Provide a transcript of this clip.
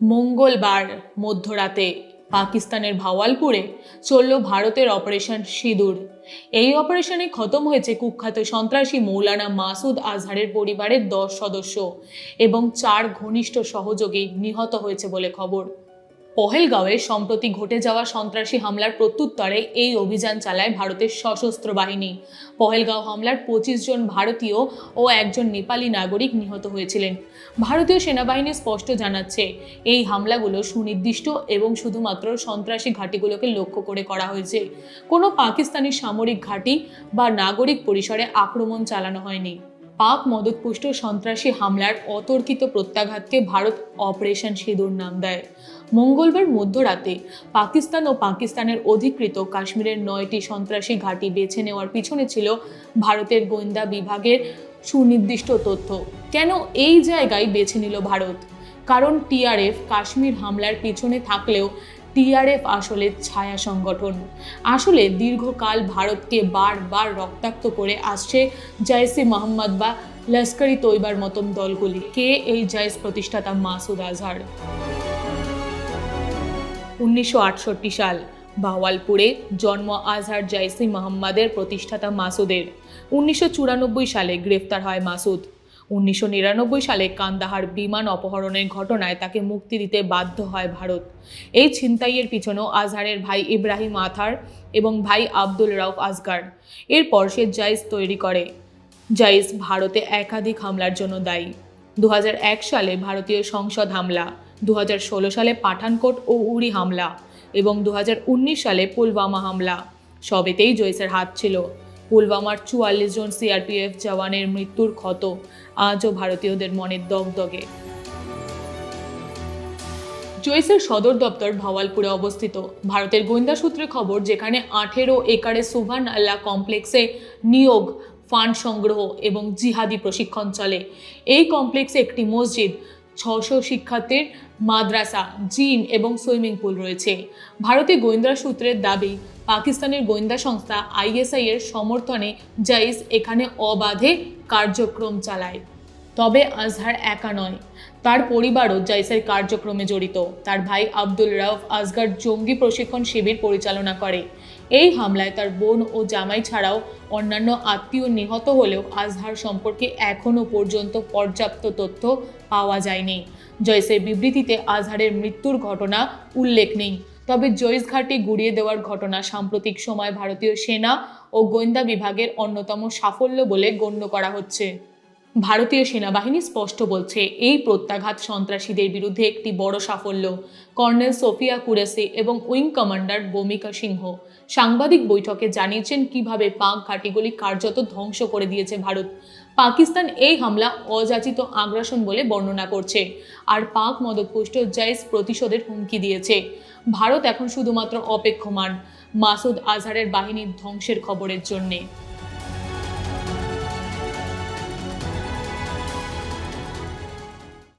মঙ্গলবার মধ্যরাতে পাকিস্তানের ভাওয়ালপুরে চলল ভারতের অপারেশন সিঁদুর। এই অপারেশনে খতম হয়েছে কুখ্যাত সন্ত্রাসী মৌলানা মাসুদ আজহারের পরিবারের দশ সদস্য এবং চার ঘনিষ্ঠ সহযোগী নিহত হয়েছে বলে খবর। পহেলগাঁওয়ে সম্প্রতি ঘটে যাওয়া সন্ত্রাসী হামলার প্রত্যুত্তরে এই অভিযান চালায় ভারতের সশস্ত্র বাহিনী। পহেলগাঁও হামলার পঁচিশ জন ভারতীয় ও একজন নেপালি নাগরিক নিহত হয়েছিলেন। ভারতীয় সেনাবাহিনী স্পষ্ট জানাচ্ছে, এই হামলাগুলো সুনির্দিষ্ট এবং শুধুমাত্র সন্ত্রাসী ঘাঁটিগুলোকে লক্ষ্য করে করা হয়েছে। কোনো পাকিস্তানি সামরিক ঘাঁটি বা নাগরিক পরিসরে আক্রমণ চালানো হয়নি। পাক মদতপুষ্ট সন্ত্রাসী হামলার অতর্কিত প্রত্যাঘাতকে ভারত অপারেশন সিঁদুর নাম দেয়। মঙ্গলবার মধ্যরাতে পাকিস্তান ও পাকিস্তানের অধিকৃত কাশ্মীরের নয়টি সন্ত্রাসী ঘাঁটি বেছে নেওয়ার পিছনে ছিল ভারতের গোয়েন্দা বিভাগের সুনির্দিষ্ট তথ্য। কেন এই জায়গায় বেছে নিল ভারত? কারণ টিআরএফ কাশ্মীর হামলার পিছনে থাকলেও টিআরএফ আসলে ছায়া সংগঠন। আসলে দীর্ঘকাল ভারতকে বারবার রক্তাক্ত করে আসছে জয়সে মোহাম্মদ বা লস্করি তৈবার মতন দলগুলি। কে এই জয়স প্রতিষ্ঠাতা মাসুদ আজহার? উনিশশো আটষট্টি সাল, বাওয়ালপুরে জন্ম আজহার জয়সি মোহাম্মদের প্রতিষ্ঠাতা মাসুদের। উনিশশো চুরানব্বই সালে গ্রেফতার হয় মাসুদ। উনিশশো নিরানব্বই সালে কান্দাহার বিমান অপহরণের ঘটনায় তাকে মুক্তি দিতে বাধ্য হয় ভারত। এই ছিনতাইয়ের পিছনেও আজহারের ভাই ইব্রাহিম আথার এবং ভাই আব্দুল রাউফ আসগার এরপর সে জাইস তৈরি করে। জাইস ভারতে একাধিক হামলার জন্য দায়ী। দু হাজার এক সালে ভারতীয় সংসদ হামলা দু হাজার ষোলো সালে পাঠানকোট ও উড়ি হামলা এবং দু হাজার উনিশ সালে পুলওয়ামা হামলা। সবেতেই জয়সের হাত ছিল। পুলওয়ামার চুয়াল্লিশ জন সিআরপিএফ জওয়ানের মৃত্যুর ক্ষত। আজও ভারতীয়দের মনের দগদগে। জৈসের সদর দপ্তর ভাওয়ালপুরে অবস্থিত। ভারতের গোয়েন্দা সূত্রে খবর, যেখানে আঠেরো একরে সুভান আল্লাহ কমপ্লেক্সে নিয়োগ, ফান্ড সংগ্রহ এবং জিহাদি প্রশিক্ষণ চলে। এই কমপ্লেক্সে একটি মসজিদ ছশো শিক্ষার্থীর মাদ্রাসা, জিম এবং সুইমিং পুল রয়েছে। ভারতীয় গোয়েন্দা সূত্রের দাবি, পাকিস্তানের গোয়েন্দা সংস্থা আইএসআই এর সমর্থনে জাইস এখানে অবাধে কার্যক্রম চালায়। তবে আজহার একা নয়, তার পরিবারও জাইসের কার্যক্রমে জড়িত। তার ভাই আব্দুল রাউফ আজগার জঙ্গি প্রশিক্ষণ শিবির পরিচালনা করে। এই হামলায় তার বোন ও জামাই ছাড়াও অন্যান্য আত্মীয় নিহত হলেও আজহার সম্পর্কে এখনও পর্যন্ত পর্যাপ্ত তথ্য পাওয়া যায়নি। জয়সের বিবৃতিতে আজহারের মৃত্যুর ঘটনা উল্লেখ নেই। তবে জয়স ঘাটে গুড়িয়ে দেওয়ার ঘটনা সাম্প্রতিক সময় ভারতীয় সেনা ও গোয়েন্দা বিভাগের অন্যতম সাফল্য বলে গণ্য করা হচ্ছে। ভারতীয় সেনাবাহিনী স্পষ্ট বলছে, এই প্রত্যাঘাত সন্ত্রাসীদের বিরুদ্ধে একটি বড় সাফল্য। কর্নেল সোফিয়া কুরেসি এবং উইং কমান্ডার বমিকা সিংহ সাংবাদিক বৈঠকে জানিয়েছেন কীভাবে পাক ঘাঁটিগুলি কার্যত ধ্বংস করে দিয়েছে ভারত। পাকিস্তান এই হামলা অযাচিত আগ্রাসন বলে বর্ণনা করছে, আর পাক মদতপুষ্ট জাইস প্রতিশোধের হুমকি দিয়েছে। ভারত এখন শুধুমাত্র অপেক্ষমান মাসুদ আজহারের বাহিনীর ধ্বংসের খবরের জন্যে।